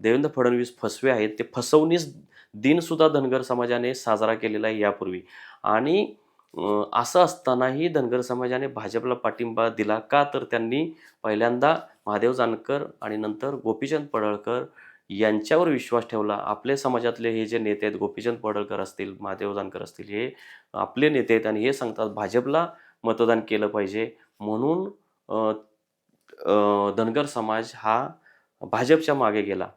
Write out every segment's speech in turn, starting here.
देवेंद्र फडणवीस फसवे आहेत ते फसवणीस दिनसुद्धा धनगर समाजाने साजरा केलेला आहे यापूर्वी. आणि असं असतानाही धनगर समाजाने भाजपला पाठिंबा दिला का? तर त्यांनी पहिल्यांदा महादेव जानकर आणि नंतर गोपीचंद पडळकर यांच्यावर विश्वास ठेवला. आपले समाजातले हे जे नेते आहेत गोपीचंद पडळकर असतील महादेव जानकर असतील हे आपले नेते आहेत आणि हे सांगतात भाजपला मतदान केलं पाहिजे. म्हणून धनगर समाज हा भाजपच्या मागे गेला.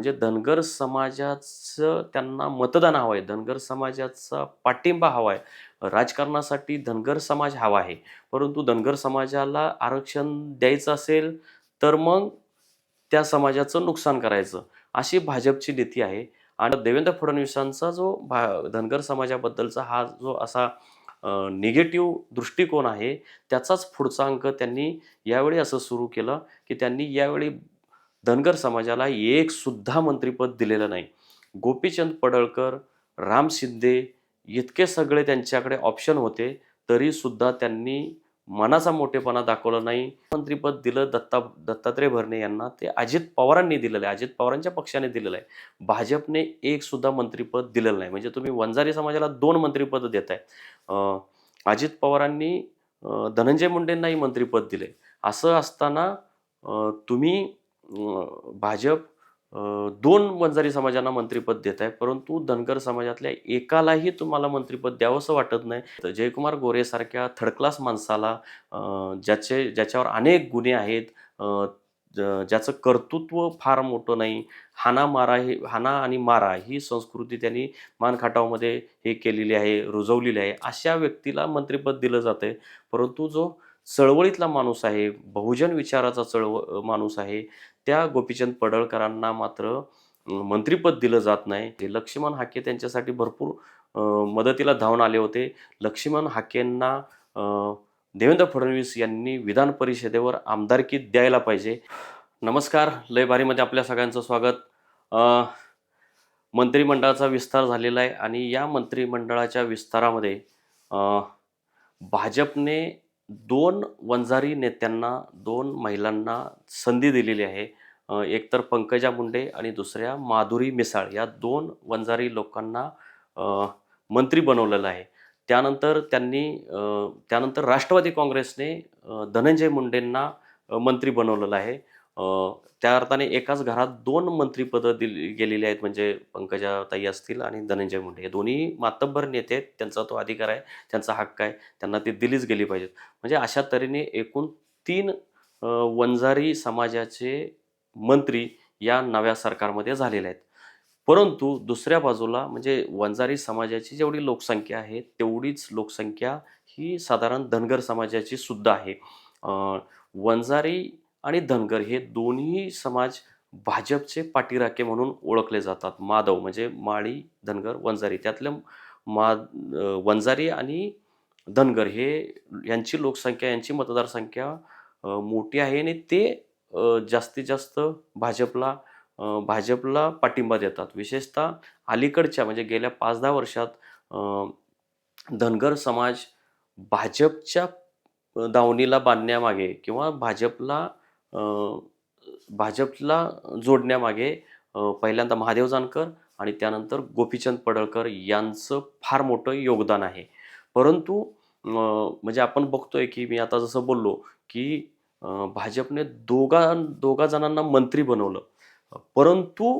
म्हणजे धनगर समाजाचं त्यांना मतदान हवं आहे. धनगर समाजाचा पाठिंबा हवा आहे. राजकारणासाठी धनगर समाज हवा आहे. परंतु धनगर समाजाला आरक्षण द्यायचं असेल तर मग त्या समाजाचं नुकसान करायचं अशी भाजपची नीती आहे. आणि देवेंद्र फडणवीसांचा जो भा धनगर समाजाबद्दलचा हा जो असा निगेटिव्ह दृष्टिकोन आहे त्याचाच पुढचा अंक त्यांनी यावेळी असं सुरू केलं की त्यांनी यावेळी धनगर समाजाला एक सुद्धा मंत्रिपद दिलेलं नाही. गोपीचंद पडळकर राम शिंदे इतके सगळे त्यांच्याकडे ऑप्शन होते तरी सुद्धा त्यांनी मनाचा मोठेपणा दाखवला नाही. मंत्रिपद दिलं दत्ता दत्तात्रय भरणे यांना ते अजित पवारांनी दिलेलं आहे अजित पवारांच्या पक्षाने दिलेलं आहे. भाजपने एक सुद्धा मंत्रिपद दिलेलं नाही. म्हणजे तुम्ही वंजारी समाजाला दोन मंत्रिपद देत आहे अजित पवारांनी धनंजय मुंडेंनाही मंत्रिपद दिले असं असताना तुम्ही भाजप दोन वंजारी समाजांना मंत्रिपद देत आहे परंतु धनगर समाजातल्या एकालाही तुम्हाला मंत्रिपद द्यावंसं वाटत नाही. तर जयकुमार गोरेसारख्या थर्ड क्लास माणसाला ज्याचे ज्याच्यावर अनेक गुन्हे आहेत ज- ज्याचं कर्तृत्व फार मोठं नाही. हाना मारा हे हाना आणि मारा ही संस्कृती त्यांनी मानखाटावमध्ये हे केलेली आहे रुजवलेली आहे. अशा व्यक्तीला मंत्रिपद दिलं जातं परंतु जो चळवळीतला माणूस आहे बहुजन विचाराचा चळव माणूस आहे. त्या गोपीचंद पडळकरांना मात्र मंत्रीपद मंत्रिपद दिलं जात नाही. हे लक्ष्मण हाके त्यांच्यासाठी भरपूर मदतीला धावून आले होते. लक्ष्मण हाकेंना देवेंद्र फडणवीस यांनी विधान परिषदेवर आमदारकी द्यायला पाहिजे. नमस्कार. लय भारीमध्ये आपल्या सगळ्यांचं स्वागत. मंत्रिमंडळाचा विस्तार झालेला आहे आणि या मंत्रिमंडळाच्या विस्तारामध्ये भाजपने दोन वंजारी नेत्यांना दोन महिलांना संधी दिलेली आहे. एकतर पंकजा मुंडे आणि दुसऱ्या माधुरी मिसाळ या दोन वंजारी लोकांना मंत्री बनवलेलं आहे. त्यानंतर त्यांनी त्यानंतर राष्ट्रवादी काँग्रेसने धनंजय मुंडेंना मंत्री बनवलेलं आहे. त्या अर्थाने एकाच घरात दोन मंत्रीपदं दिली गेलेली आहेत म्हणजे पंकजा ताई असतील आणि धनंजय मुंडे. हे दोन्ही मातब्बर नेते आहेत त्यांचा तो अधिकार आहे त्यांचा हक्क आहे त्यांना ती दिलीच गेली पाहिजेत. म्हणजे अशा तऱ्हेने एकूण तीन वंजारी समाजाचे मंत्री या नव्या सरकारमध्ये झालेले आहेत. परंतु दुसऱ्या बाजूला म्हणजे वंजारी समाजाची जेवढी लोकसंख्या आहे तेवढीच लोकसंख्या ही साधारण धनगर समाजाची सुद्धा आहे. वंजारी आणि धनगर हे दोन्ही समाज भाजपचे पाठीराखे म्हणून ओळखले जातात. माधव म्हणजे माळी धनगर वंजारी. त्यातल्या मा वंजारी आणि धनगर हे यांची लोकसंख्या यांची मतदारसंख्या मोठी आहे आणि ते जास्तीत जास्त भाजपला भाजपला पाठिंबा देतात. विशेषतः अलीकडच्या म्हणजे गेल्या पाच दहा वर्षात धनगर समाज भाजपच्या दावणीला बांधण्यामागे किंवा भाजपला भाजपला जोडण्यामागे पहिल्यांदा महादेव जानकर आणि त्यानंतर गोपीचंद पडळकर यांचं फार मोठं योगदान आहे. परंतु म्हणजे आपण बघतोय की मी आता जसं बोललो की भाजपने दोघा दोघा जणांना मंत्री बनवलं. परंतु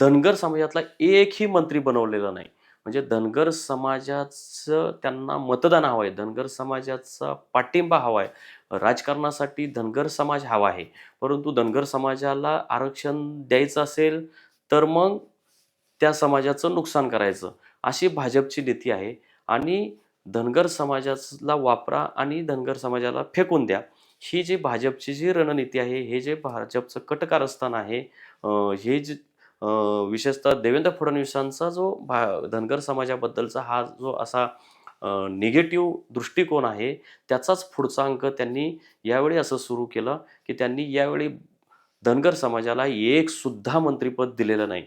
धनगर समाजातला एकही मंत्री बनवलेला नाही. म्हणजे धनगर समाजाचं त्यांना मतदान हवं आहे धनगर समाजाचा पाठिंबा हवा आहे राजकारणासाठी धनगर समाज हवा आहे. परंतु धनगर समाजाला आरक्षण द्यायचं असेल तर मग त्या समाजाचं नुकसान करायचं अशी भाजपची नीती आहे. आणि धनगर समाजाला वापरा आणि धनगर समाजाला फेकून द्या. ही जी भाजपची जी रणनीती आहे हे जे भाजपचं कटकारस्थान आहे हे जे विशेषतः देवेंद्र फडणवीसांचा जो भा धनगर समाजाबद्दलचा हा जो असा निगेटिव्ह दृष्टिकोन आहे त्याचाच पुढचा अंक त्यांनी यावेळी असं सुरू केलं की त्यांनी यावेळी धनगर समाजाला एक सुद्धा मंत्रिपद दिलेलं नाही.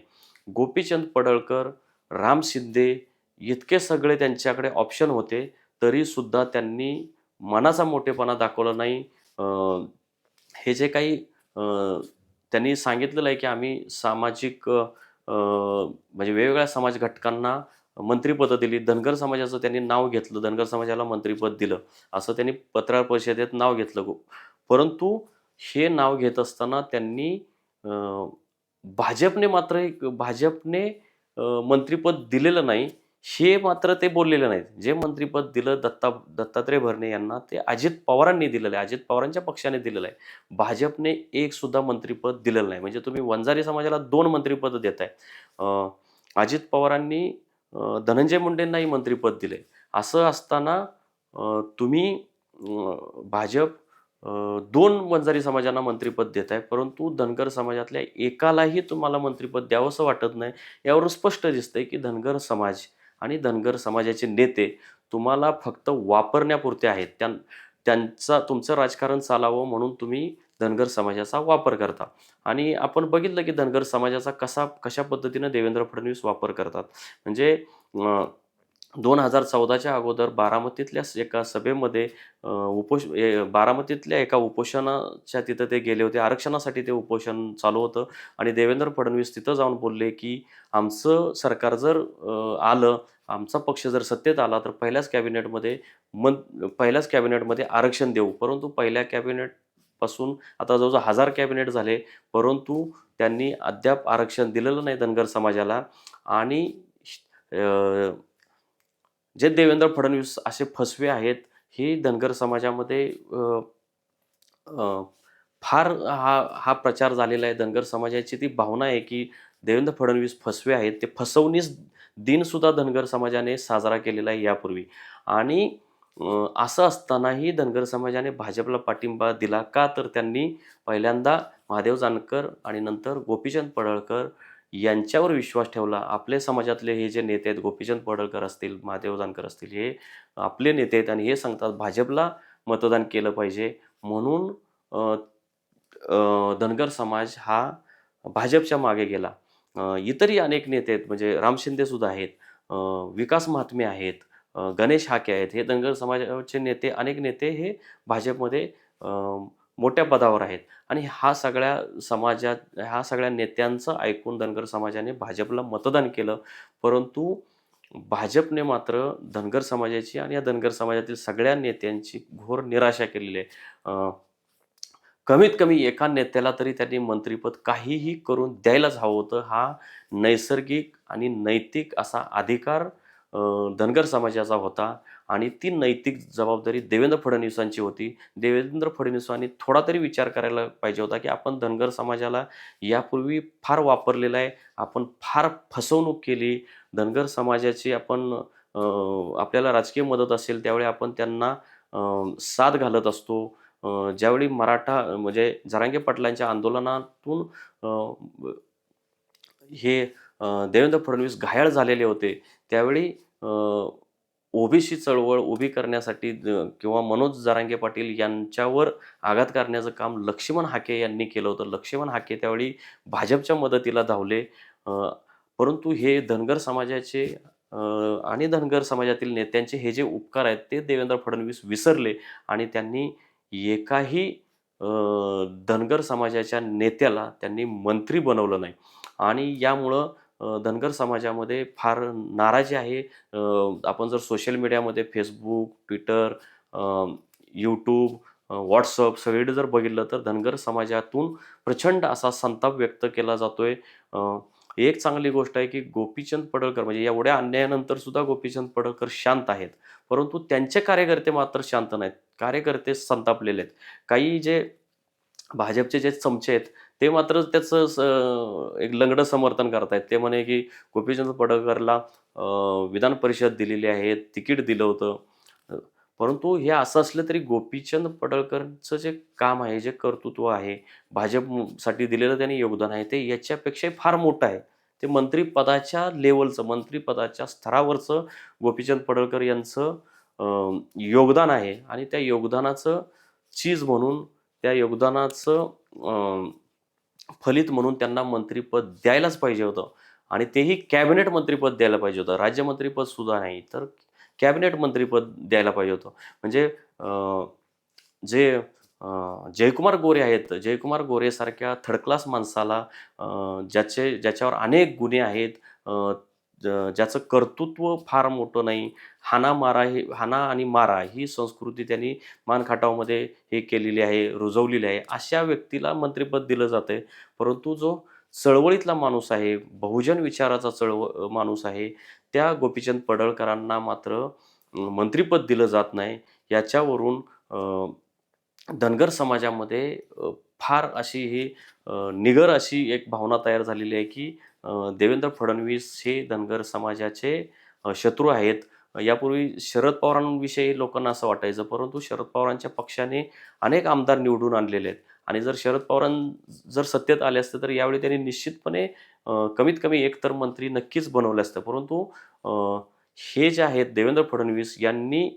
गोपीचंद पडळकर राम शिंदे इतके सगळे त्यांच्याकडे ऑप्शन होते तरीसुद्धा त्यांनी मनाचा मोठेपणा दाखवला नाही. हे जे काही त्यांनी सांगितलेलं आहे की आम्ही सामाजिक म्हणजे वेगवेगळ्या समाज घटकांना मंत्रीपदं दिली. धनगर समाजाचं त्यांनी नाव घेतलं. धनगर समाजाला मंत्रिपद दिलं. असं त्यांनी पत्रकार परिषदेत नाव घेतलं. परंतु हे नाव घेत असताना त्यांनी भाजपने मात्र एक भाजपने मंत्रीपद मंत्रिपद दिलेलं नाही. हे मात्र ते बोललेलं नाहीत. जे मंत्रिपद दिलं दत्ता दत्तात्रय भरणे यांना ते अजित पवारांनी दिलेलं आहे. अजित पवारांच्या पक्षाने दिलेलं आहे. भाजपने एक सुद्धा मंत्रिपद दिलेलं नाही. म्हणजे तुम्ही वंजारी समाजाला दोन मंत्रिपद देत आहे अजित पवारांनी धनंजय मुंडेंनाही मंत्रिपद दिले असं असताना तुम्ही भाजप दोन वंजारी समाजांना मंत्रिपद देत आहे परंतु धनगर समाजातल्या एकालाही तुम्हाला मंत्रिपद द्यावंसं वाटत नाही. यावरून स्पष्ट दिसतंय की धनगर समाज आणि धनगर समाजाचे नेते तुम्हाला फक्त वापरण्यापुरते आहेत. त्यां त्यांचा तुमचं राजकारण चालावं म्हणून तुम्ही धनगर समाजाचा वापर करता. आणि आपण बघितलं की धनगर समाजाचा कसा कशा पद्धतीनं देवेंद्र फडणवीस वापर करतात. म्हणजे दोन हजार चौदाच्या अगोदर बारामतीतल्या एका सभेमध्ये उपोष ए, बारामतीतल्या एका उपोषणाच्या तिथं ते गेले होते. आरक्षणासाठी ते उपोषण चालू होतं. आणि देवेंद्र फडणवीस तिथं जाऊन बोलले की आमचं सरकार जर आलं आमचा पक्ष जर सत्तेत आला तर पहिल्याच कॅबिनेटमध्ये मन पहिल्याच कॅबिनेटमध्ये आरक्षण देऊ. परंतु पहिल्या कॅबिनेटपासून आता जवळजवळ हजार कॅबिनेट झाले. परंतु त्यांनी अद्याप आरक्षण दिलेलं नाही धनगर समाजाला. आणि जे देवेंद्र फडणवीस असे फसवे आहेत हे धनगर समाजामध्ये फार हा हा प्रचार झालेला आहे. धनगर समाजाची ती भावना आहे की देवेंद्र फडणवीस फसवे आहेत. ते फसवणीस दिनसुद्धा धनगर समाजाने साजरा केलेला आहे यापूर्वी. आणि असं असतानाही धनगर समाजाने भाजपला पाठिंबा दिला का? तर त्यांनी पहिल्यांदा महादेव जानकर आणि नंतर गोपीचंद पडळकर यांच्यावर विश्वास ठेवला. आपले समाजातले हे जे नेते आहेत गोपीचंद पडळकर असतील महादेव जानकर असतील हे आपले नेते आहेत आणि हे सांगतात भाजपला मतदान केलं पाहिजे. म्हणून धनगर समाज हा भाजपच्या मागे गेला. इतरही अनेक नेते आहेत म्हणजे राम शिंदेसुद्धा आहेत विकास महात्मे आहेत गणेश हाके आहेत. हे धनगर समाजाचे नेते अनेक नेते हे भाजपमध्ये मोठ्या पदावर आहेत. आणि हा सगळ्या समाजात ह्या सगळ्या नेत्यांचं ऐकून धनगर समाजाने भाजपला मतदान केलं. परंतु भाजपने मात्र धनगर समाजाची आणि या धनगर समाजातील सगळ्या नेत्यांची घोर निराशा केलेली आहे. कमीत कमी एका नेत्याला तरी त्यांनी मंत्रिपद काहीही करून द्यायलाच हवं होतं. हा नैसर्गिक आणि नैतिक असा अधिकार धनगर समाजाचा होता. आणि ती नैतिक जबाबदारी देवेंद्र फडणवीसांची होती. देवेंद्र फडणवीसांनी थोडा तरी विचार करायला पाहिजे होता की आपण धनगर समाजाला यापूर्वी फार वापरलेला आहे. आपण फार फसवणूक केली. धनगर समाजाची आपण आपल्याला राजकीय मदत असेल त्यावेळी आपण त्यांना साथ घालत असतो. ज्यावेळी मराठा म्हणजे जरांगे पाटलांच्या आंदोलनातून हे देवेंद्र फडणवीस घायाळ झालेले होते त्यावेळी ओबीसी चळवळ उभी करण्यासाठी द- किंवा मनोज जरांगे पाटील यांच्यावर आघात करण्याचं काम लक्ष्मण हाके यांनी केलं होतं. लक्ष्मण हाके त्यावेळी भाजपच्या मदतीला धावले. परंतु हे धनगर समाजाचे आणि धनगर समाजातील नेत्यांचे हे जे उपकार आहेत ते देवेंद्र फडणवीस विसरले आणि त्यांनी एकाही धनगर समाजाच्या नेत्याला त्यांनी मंत्री बनवलं नाही. आणि यामुळं धनगर समाजामध्ये फार नाराजी आहे. आपण जर सोशल मीडियामध्ये फेसबुक ट्विटर यूट्यूब व्हॉट्सअप सगळीकडे जर बघितलं तर धनगर समाजातून प्रचंड असा संताप व्यक्त केला जातोय. एक चांगली गोष्ट आहे की गोपीचंद पडळकर म्हणजे एवढ्या अन्यायानंतर सुद्धा गोपीचंद पडळकर शांत आहेत. परंतु त्यांचे कार्यकर्ते मात्र शांत नाहीत. कार्यकर्ते संतापलेले आहेत. काही जे भाजपचे जे चमचे आहेत ते मात्र त्याचं स- एक लंगडं समर्थन करतायत. ते म्हणे की गोपीचंद पडळकरला विधान परिषद दिलेली आहे तिकीट दिलं होतं. परंतु हे असं असलं तरी गोपीचंद पडळकरचं जे काम आहे जे कर्तृत्व आहे भाजपसाठी दिलेलं त्यांनी योगदान आहे ते याच्यापेक्षा फार मोठं आहे. ते मंत्रिपदाच्या लेवलचं मंत्रिपदाच्या स्तरावरचं गोपीचंद पडळकर यांचं योगदान आहे. आणि त्या योगदानाचं चीज म्हणून त्या योगदानाचं फलित म्हणून त्यांना मंत्रिपद द्यायलाच पाहिजे होतं. आणि तेही कॅबिनेट मंत्रिपद द्यायला पाहिजे होतं. राज्यमंत्रीपद सुद्धा नाही तर कॅबिनेट मंत्रिपद द्यायला पाहिजे होतं. म्हणजे जे जयकुमार गोरे आहेत जयकुमार गोरेसारख्या थर्ड क्लास माणसाला ज्याचे ज्याच्यावर अनेक गुन्हे आहेत ज्याचं कर्तृत्व फार मोठं नाही. हाना मारा हे हाना आणि मारा ही संस्कृती त्यांनी मानखाटावमध्ये हे केलेली आहे रुजवलेली आहे. अशा व्यक्तीला मंत्रिपद दिलं जातं परंतु जो चळवळीतला माणूस आहे बहुजन विचाराचा चळव माणूस आहे त्या गोपीचंद पडळकरांना मात्र मंत्रिपद दिलं जात नाही. याच्यावरून धनगर समाजामध्ये फार अशी ही निगर अशी एक भावना तयार झालेली आहे की देवेंद्र फडणवीस हे धनगर समाजाचे शत्रू आहेत. यापूर्वी शरद पवारांविषयी लोकांना असं वाटायचं परंतु शरद पवारांच्या पक्षाने अनेक आमदार निवडून आणलेले आहेत. आणि जर शरद पवारां जर सत्तेत आले असते तर यावेळी त्यांनी निश्चितपणे कमीत कमी एकतर मंत्री नक्कीच बनवले असतं. परंतु हे जे आहेत देवेंद्र फडणवीस यांनी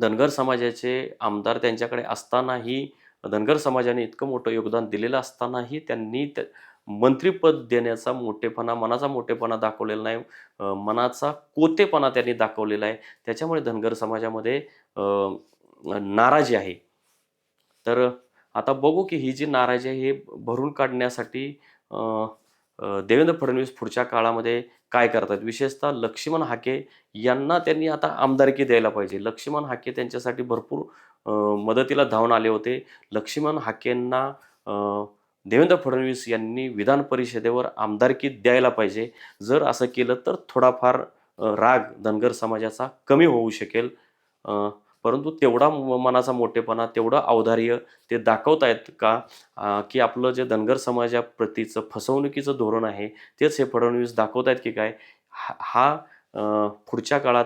धनगर समाजाचे आमदार त्यांच्याकडे असतानाही धनगर समाजाने इतकं मोठं योगदान दिलेलं असतानाही त्यांनी त्या मंत्रीपद देण्याचा मोठेपणा मनाचा मोठेपणा दाखवलेला नाही. मनाचा कोतेपणा त्यांनी दाखवलेला आहे. त्याच्यामुळे धनगर समाजामध्ये नाराजी आहे. तर आता बघू की ही जी नाराजी आहे हे भरून काढण्यासाठी देवेंद्र फडणवीस पुढच्या काळामध्ये काय करतात? विशेषतः लक्ष्मण हाके यांना त्यांनी आता आमदारकी द्यायला पाहिजे. लक्ष्मण हाके त्यांच्यासाठी भरपूर मदतीला धावून आले होते. लक्ष्मण हाकेंना देवेंद्र फडणवीस यांनी विधान परिषदेवर आमदारकी द्यायला पाहिजे. जर असं केलं तर थोडाफार राग धनगर समाजाचा कमी होऊ शकेल. परंतु तेवढा म- मनाचा मोठेपणा तेवढं औदार्य ते दाखवत आहेत का की आपलं जे धनगर समाजाप्रतीचं फसवणुकीचं धोरण आहे तेच हे फडणवीस दाखवत आहेत की काय? हा हा पुढच्या काळात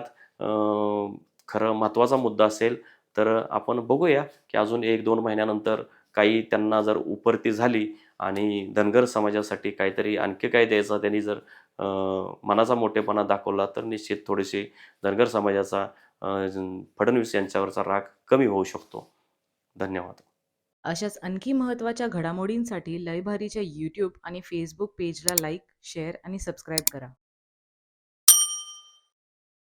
खरं महत्त्वाचा मुद्दा असेल. तर आपण बघूया की अजून एक दोन महिन्यानंतर काही त्यांना जर उपरती झाली आणि धनगर समाजासाठी काहीतरी आणखी काय द्यायचा त्यांनी जर मनाचा मोठेपणा दाखवला तर निश्चित थोडेसे धनगर समाजाचा फडणवीस यांच्यावरचा राग कमी होऊ शकतो. धन्यवाद. अशाच आणखी महत्त्वाच्या घडामोडींसाठी लयभारीच्या यूट्यूब आणि फेसबुक पेजला लाईक शेअर आणि सबस्क्राईब करा.